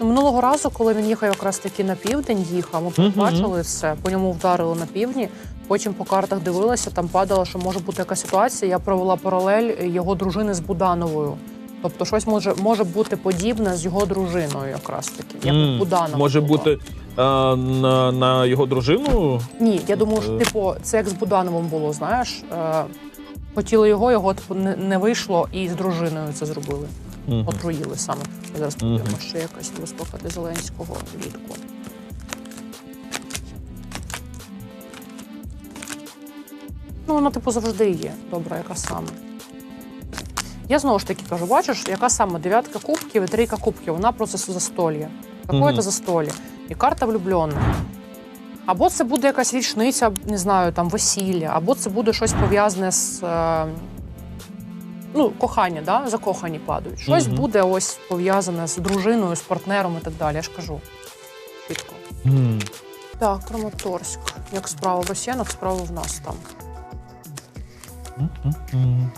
Ну, Минулого разу, коли він їхав якраз таки на південь, їхав, ми побачили все, по ньому вдарили на півдні. Потім по картах дивилася, там падало, що може бути яка ситуація. Я провела паралель його дружини з Будановою. Тобто, щось може може бути подібне з його дружиною, якраз таки. Як у Буданова Може було. бути е, на, на його дружину? Ні, я думаю, що Е. типу, це як з Будановим було, знаєш. Е, хотіли його, його типу, не вийшло, і з дружиною це зробили. Мгм. Отруїли саме. Зараз Мгм. подивимося, що якась для Зеленського влітку. Ну, вона, типу, завжди є. Добра, яка саме. Я знову ж таки кажу, бачиш, яка саме дев'ятка кубків і трійка кубків, вона просто застолья. Какое-то Мгм. застолье. І карта влюблених. Або це буде якась річниця, не знаю, там весілля, або це буде щось пов'язане з е, ну, кохання, да? закохані падають. Щось Мгм. буде ось пов'язане з дружиною, з партнером і так далі. Я ж кажу. Чітко. М. Так, Краматорськ. Як справа в росіянах, справа в нас там. М.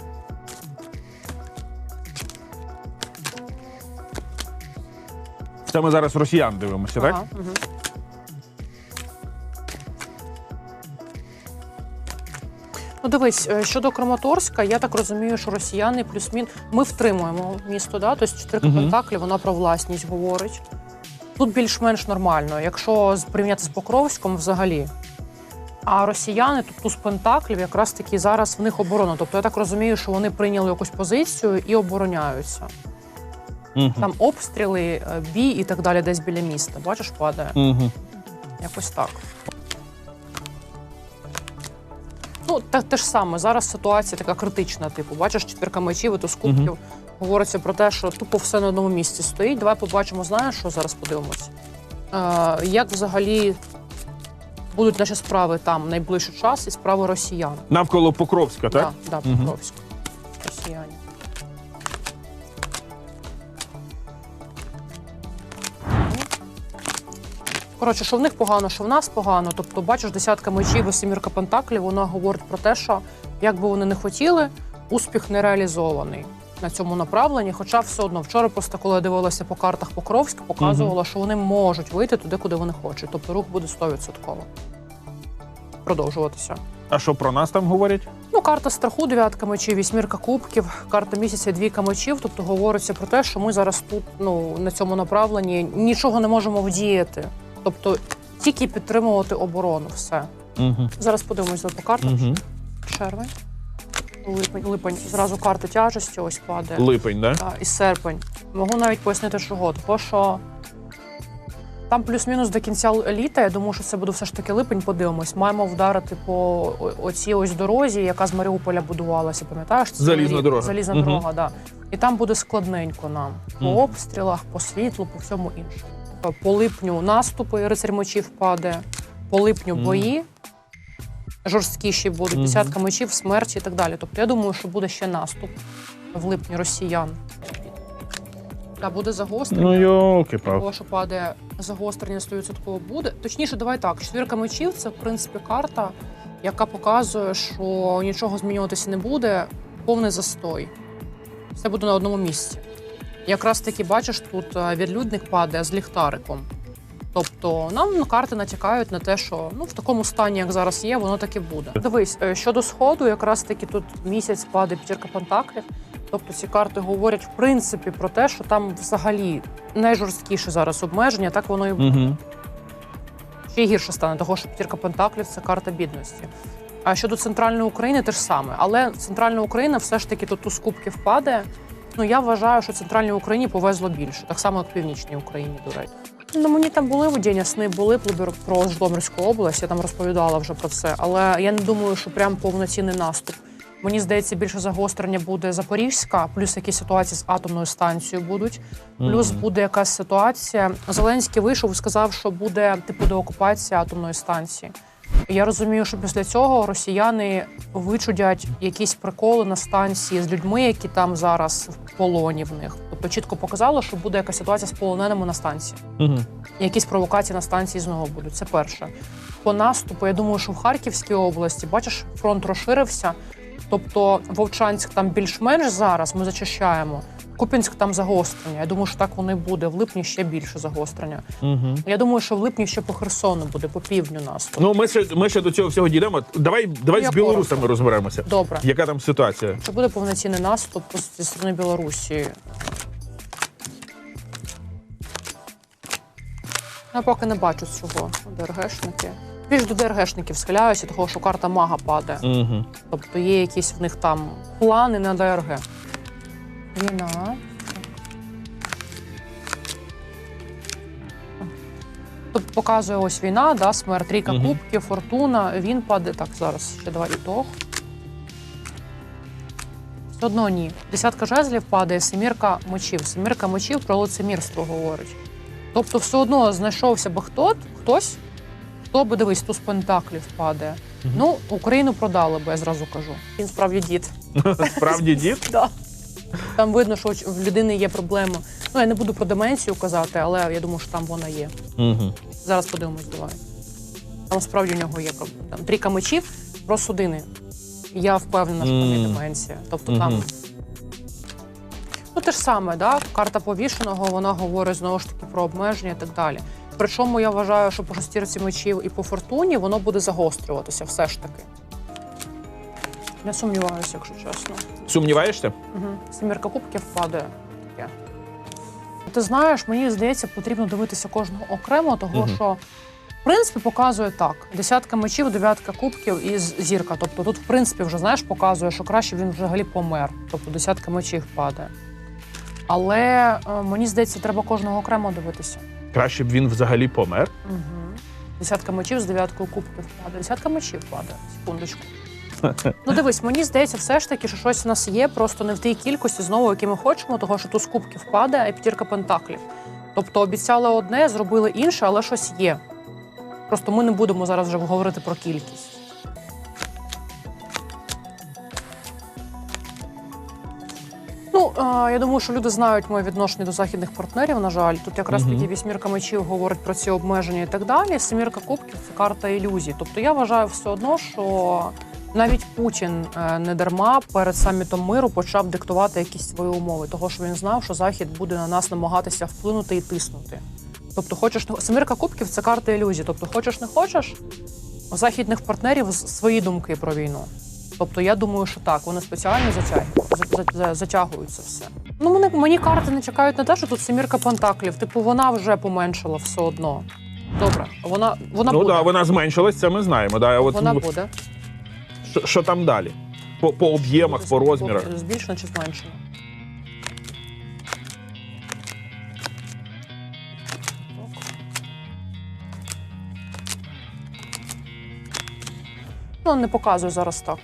Це ми зараз росіян дивимося, так? Ага, угу. Ну, дивись, е, щодо Краматорська, я так розумію, що росіяни плюс-мін. Ми втримуємо місто, да? тобто чотири Мгм. пентаклі, вона про власність говорить. Тут більш-менш нормально, якщо з- порівняти з Покровськом взагалі. А росіяни, тут туз пентаклів, якраз таки зараз в них оборона. Тобто я так розумію, що вони прийняли якусь позицію і обороняються. Мгм. Там обстріли, е, бій і так далі, десь біля міста. Бачиш, падає. Мгм. Якось так. Ну, те, те ж саме. Зараз ситуація така критична. Типу, бачиш, четвірка мечів, і то з кубків. Говориться про те, що тупо все на одному місці стоїть. Давай побачимо, знаєш, що зараз подивимось. Е, як взагалі будуть наші справи там найближчий час і справи росіян. Навколо Покровська, так? Да, да, Покровська. Угу. Росіяни. Коротше, що в них погано, що в нас погано. Тобто, бачиш, десятка мечів і семірка пентаклів, вона говорить про те, що як би вони не хотіли, успіх не реалізований на цьому направленні. Хоча все одно вчора, просто коли я дивилася по картах Покровська, показувала, що вони можуть вийти туди, куди вони хочуть. Тобто рух буде 100% продовжуватися. А що про нас там говорять? Ну, карта страху, дев'ятка мечів, вісьмірка кубків, карта місяця, двійка мечів. Тобто говориться про те, що ми зараз тут, ну на цьому направленні нічого не можемо вдіяти. Тобто тільки підтримувати оборону. Все Угу. зараз подивимось по картам. Угу. Червень, липень, липень. Зразу карта тяжесті ось падає. Липень, так? І серпень. Можу навіть пояснити, чого. Тому що там плюс-мінус до кінця літа, я думаю, що це буде все ж таки липень, подивимось. Маємо вдарити по оцій ось дорозі, яка з Маріуполя будувалася, пам'ятаєш? Це Залізна рік. дорога. Залізна Мгм. дорога, да. І там буде складненько нам. По Мгм. обстрілах, по світлу, по всьому іншому. По липню наступи, рицарь мечів паде, по липню бої. Жорсткіші будуть, десятка мечів, смерті і так далі. Тобто я думаю, що буде ще наступ в липні росіян. Та буде загострення. Ну йоки палки Того, що падає загострення 100% буде. Точніше, давай так. Четвірка мечів це в принципі карта, яка показує, що нічого змінюватися не буде, повний застой. Все буде на одному місці. Якраз таки бачиш, тут е, відлюдник падає з ліхтариком. Тобто нам ну, карти натякають на те, що ну в такому стані, як зараз є, воно так і буде. Дивись, е, щодо сходу, якраз таки тут місяць падає п'ятірка пентаклів. Тобто ці карти говорять в принципі про те, що там взагалі найжорсткіше зараз обмеження, так воно і буде. Угу. ще гірше стане, того що п'ятірка пентаклів це карта бідності. А щодо центральної України, те ж саме. Але центральна Україна все ж таки тут туз кубків падає. Ну я вважаю, що центральній Україні повезло більше, так само як північній Україні, до речі. Ну мені там були видіння, сни були про- про Житомирську область. Я там розповідала вже про це. Але я не думаю, що прям повноцінний наступ. Мені здається, більше загострення буде Запорізька, плюс якісь ситуації з атомною станцією будуть. Плюс буде якась ситуація. Зеленський вийшов і сказав, що буде типу деокупація атомної станції. Я розумію, що після цього росіяни вичудять якісь приколи на станції з людьми, які там зараз в полоні в них. Тобто чітко показало, що буде якась ситуація з полоненими на станції. Угу. Якісь провокації на станції знову будуть. Це перше. По наступу, я думаю, що в Харківській області, бачиш, фронт розширився. Тобто Вовчанськ там більш-менш зараз ми зачищаємо. Куп'янськ там загострення. Я думаю, що так воно і буде. В липні ще більше загострення. Угу. Я думаю, що в липні ще по Херсону буде, по півдню нас. Ну, ми ще, ми ще до цього всього дійдемо. Давай, давай Я з білорусами коротко. розберемося. Добре. Яка там ситуація? Чи буде повноцінний наступ зі сторони Білорусі? Я поки не бачу цього. ДРГшники. Більш до ДРГшників схиляюся, того що карта мага падає. Угу. Тобто є якісь в них там плани на ДРГ. Війна. Тут показує ось війна, да, смерть, трійка Мгм. кубків, фортуна. Він падає. Так, зараз ще давай ітог. Все одно ні. Десятка жезлів падає, семірка мечів. Семірка мечів про лицемірство говорить. Тобто, все одно знайшовся би хто, хтось, хто би дивись, туз пентаклів падає. Мгм. Ну, Україну продали би, я зразу кажу. Він справді дід. Справді дід? Да. Там видно, що в людини є проблема. Ну, я не буду про деменцію казати, але я думаю, що там вона є. Угу. Зараз подивимось, давай. Там справді у нього є проблема. Там трійка мечів про судини. Я впевнена, що там є Мгм. деменція. Тобто там. Мгм. Ну, те ж саме, да? карта повішеного, вона говорить знову ж таки про обмеження і так далі. Причому я вважаю, що по шестірці мечів і по фортуні воно буде загострюватися все ж таки. Не сумніваюся, якщо чесно. Сумніваєшся? Угу. Семірка кубків падає. Таке. Ти знаєш, мені здається, потрібно дивитися кожного окремо, того Мгм. що в принципі показує так: десятка мечів, дев'ятка кубків і зірка. Тобто тут, в принципі, вже знаєш, показує, що краще він взагалі помер. Тобто десятка мечів падає. Але е, мені здається, треба кожного окремо дивитися. Краще б він взагалі помер. Угу. Десятка мечів з дев'яткою кубків падає. Десятка мечів падає. Секундочку. Ну дивись, мені здається, все ж таки, що щось у нас є, просто не в тій кількості, знову, які ми хочемо, того що туз кубків падає, а п'ятірка пентаклів. Тобто обіцяли одне, зробили інше, але щось є. Просто ми не будемо зараз вже говорити про кількість. Ну, я думаю, що люди знають моє відношення до західних партнерів. На жаль, тут якраз Мгм. таки вісьмірка мечів говорить про ці обмеження і так далі. Семірка кубків це карта ілюзій. Тобто я вважаю все одно, що навіть Путін е, не дарма перед самітом миру почав диктувати якісь свої умови, того що він знав, що Захід буде на нас намагатися вплинути і тиснути. Тобто, хочеш семірка кубків це карта ілюзій. Тобто, хочеш не хочеш, у західних партнерів свої думки про війну. Тобто я думаю, що так, вони спеціально затягують, за- за- за- затягують це все. Ну, мене, мені карти не чекають на те, що тут семірка пентаклів. Типу, вона вже поменшила все одно. Добре, вона, вона ну буде. так, да, вона зменшилась, це ми знаємо. Да. От, Вона ну, буде. Що, що там далі? По, по об'ємах, по розмірах. Збільшено чи зменшено? Ну, не показую зараз так.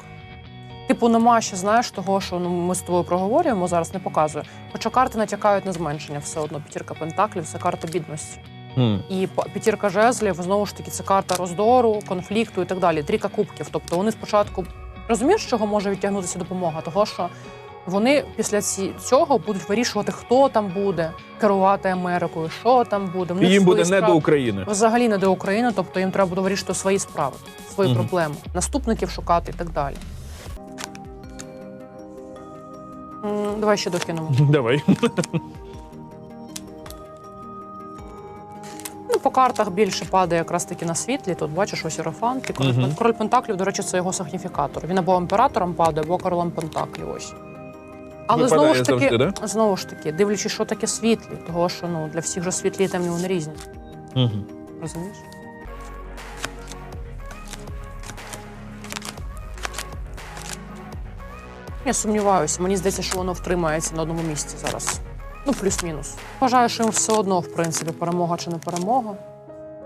Типу, нема ще, знаєш, того, що ну, ми з тобою проговорюємо, зараз не показує. Хоча карти натякають на зменшення все одно. П'ятірка пентаклів це карта бідності. М. І п'ятірка жезлів знову ж таки це карта роздору, конфлікту і так далі. Трійка кубків. Тобто вони спочатку розумієш, з чого може відтягнутися допомога? Того, що вони після цього будуть вирішувати, хто там буде керувати Америкою, що там буде. І їм буде свої не справи. до України. Взагалі не до України, тобто їм треба буде вирішити свої справи, свої Мгм. проблеми, наступників шукати і так далі. Давай ще докинемо. Давай. по картах більше падає якраз таки на світлі. Тут бачиш ось іерофант. І король, Мгм. король Пентаклів, до речі, це його сигніфікатор. Він або імператором падає, або королем Пентаклів. Ось. Але Випадає знову ж таки, завжди, знову ж таки, дивлячись, що таке світлі, того що ну для всіх же світлі і темні вони різні. Угу. Розумієш? Я сумніваюся. Мені здається, що воно втримається на одному місці зараз. Ну, плюс-мінус. Вважаю, що їм все одно, в принципі, перемога чи не перемога.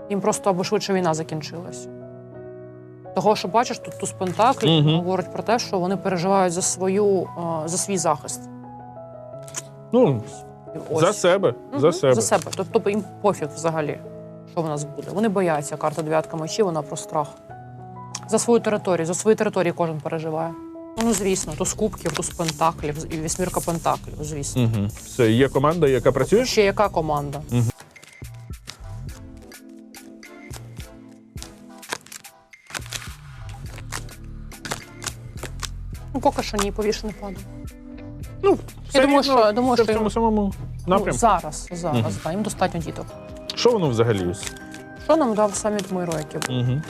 Їм просто аби швидше війна закінчилась. Того, що бачиш, тут туз Пентаклів Мгм. говорить про те, що вони переживають за свою е, за свій захист. Ну, Ось. за себе. За Мгм, себе. За себе. Тобто їм пофіг взагалі, що в нас буде. Вони бояться. Карта дев'ятка мечів, вона про страх. За свою територію, за свої території кожен переживає. Ну, звісно, то з кубків, то з пентаклів, і вісьмірка пентаклів, звісно. Угу. Все, є команда, яка працює. Ще яка команда? Мгм. Ну, поки що ні, повішений падає. Ну, Все думаю, рівно що- я думаю, що- в цьому самому Ну, напрямку. зараз, зараз, Мгм. да, їм достатньо діток. Що воно взагалі? Що нам дав саміт миру, який був? Угу.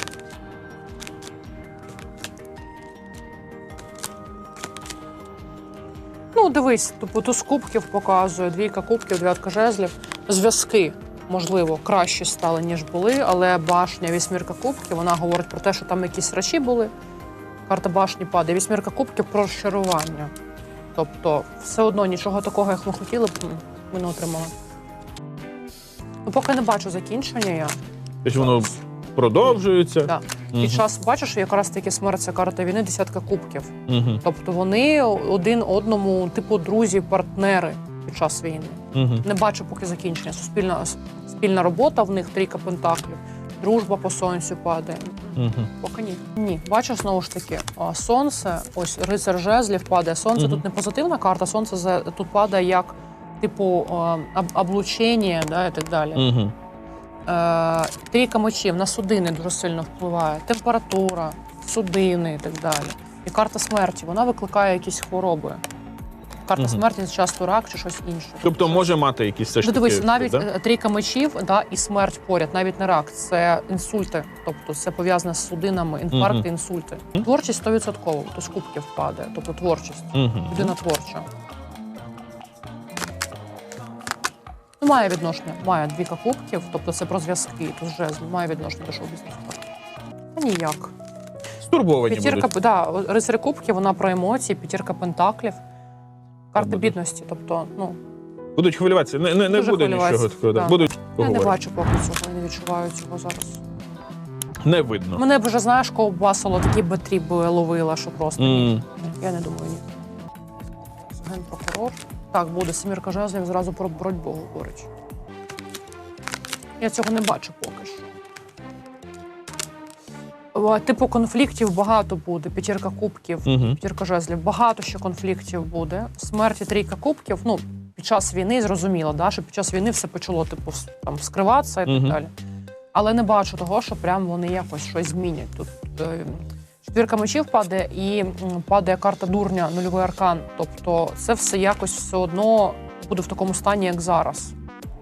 Ну, дивись, типу, туз кубків показує, двійка кубків, дев'ятка жезлів. Зв'язки, можливо, краще стали, ніж були, але башня, вісьмірка кубків, вона говорить про те, що там якісь речі були. Карта башні падає. Вісьмірка кубків про розчарування. Тобто, все одно нічого такого, як ми хотіли, б, ми не отримали. Ну, поки не бачу закінчення я. Тобто воно продовжується. Да. Мгм. Під час бачиш, якраз таки смерть це карта війни, десятка кубків. Угу. Тобто вони один одному, типу, друзі, партнери під час війни. Угу. Не бачу поки закінчення. Суспільна спільна робота в них трійка пентаклів, дружба по сонцю падає. Угу. Поки ні. Ні, бачу знову ж таки, а, сонце, ось рицар жезлів падає. Сонце Мгм. тут не позитивна карта, сонце за- тут падає як типу а, об- облучення, да, і так далі. Угу. Е, трійка мечів на судини дуже сильно впливає. Температура, судини і так далі. І карта смерті вона викликає якісь хвороби. Карта Мгм. смерті часто рак чи щось інше. Тобто може мати якісь все ж Ну, таки. дивись, навіть да? е, трійка мечів да, і смерть поряд, навіть не рак, це інсульти. Тобто це пов'язане з судинами, інфаркти, Мгм. інсульти. Творчість 100%, то з кубків падає, тобто творчість. Угу. Людина творча. Має відношення, має двіка кубків, тобто це про зв'язки, тут жезл, має відношення до шоу-бізнесу. Та ніяк. Стурбовані П'ятірка, будуть. да, рицарі кубків, вона про емоції, п'ятірка пентаклів, карта буде. бідності. Тобто, ну, Будуть хвилюватися. Не, не, не Дуже буде хвилюватися, нічого такого. Да. так. Будуть я не поговорити. бачу поки цього, я не відчуваю цього зараз. Не видно. Мене б вже знаєш, ковбасило, такі бетріби ловила, що просто ні. М. Я не думаю, ні. Генпрокурор. Так, буде семірка жезлів, зразу про боротьбу говорить. Я цього не бачу поки що. Типу конфліктів багато буде. П'ятірка кубків, Мгм. п'ятірка жезлів. Багато ще конфліктів буде. Смерть і трійка кубків. Ну, під час війни зрозуміло, да, що під час війни все почало типу там скриватися і так далі. Але не бачу того, що прям вони якось щось змінять. Тут е, четвірка мечів падає і падає карта дурня, нульовий аркан. Тобто це все якось все одно буде в такому стані, як зараз.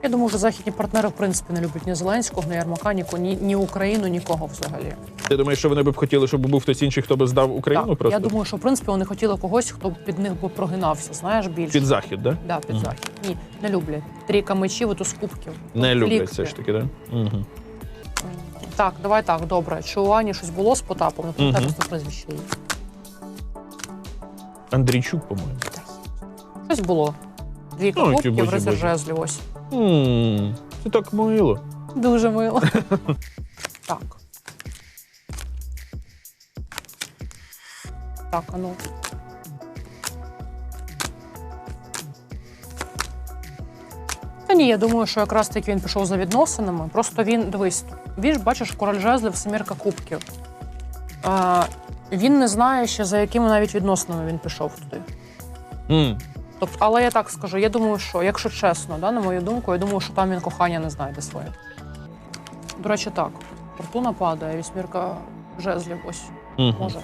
Я думаю, що західні партнери в принципі не люблять ні Зеленського, ні Ярмака, ні, ні, ні Україну, нікого взагалі. Ти думаєш, що вони б хотіли, щоб був хтось інший, хто би здав Україну так, просто я думаю, що в принципі вони хотіли когось, хто під них би прогинався. Знаєш більше під захід, да? да, під Мгм. захід. Ні, не люблять. Трійка мечів і туз кубків. Не люблять все ж таки, да? Угу. Так, давай так, добре. Чи у Ані щось було з Потапом? Не пам'ятаю Мгм. просто прізвище її. Андрійчук, по-моєму. Щось було. Двійка Ну, які кубків, божі рицар божі. жезлів. Ось. М, Це так мило. Дуже мило. так. Так, а ну. Ні, я думаю, що якраз таки він пішов за відносинами. Просто він, дивись, він ж бачиш, король жезлів, семірка кубків. А, він не знає ще, за якими навіть відносинами він пішов туди. М, Тобто, але я так скажу, я думаю, що, якщо чесно, да, на мою думку, я думаю, що там він кохання не знайде своє. До речі, так. Фортуна падає, вісьмірка жезлів ось мгм. може.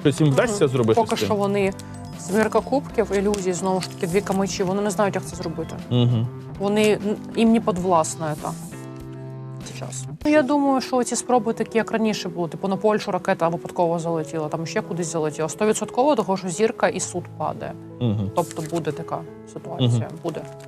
Щось їм вдасться зробити Поки що вони семірка кубків, ілюзії, знову ж таки, дві камичі, вони не знають, як це зробити. Угу. Вони їм не підвласна це. Зараз. Ну, я думаю, що ці спроби такі, як раніше були, типу на Польщу ракета випадково залетіла, там ще кудись залетіла. Стовідсотково того, що зірка і суд падає. Угу. Тобто буде така ситуація. Буде.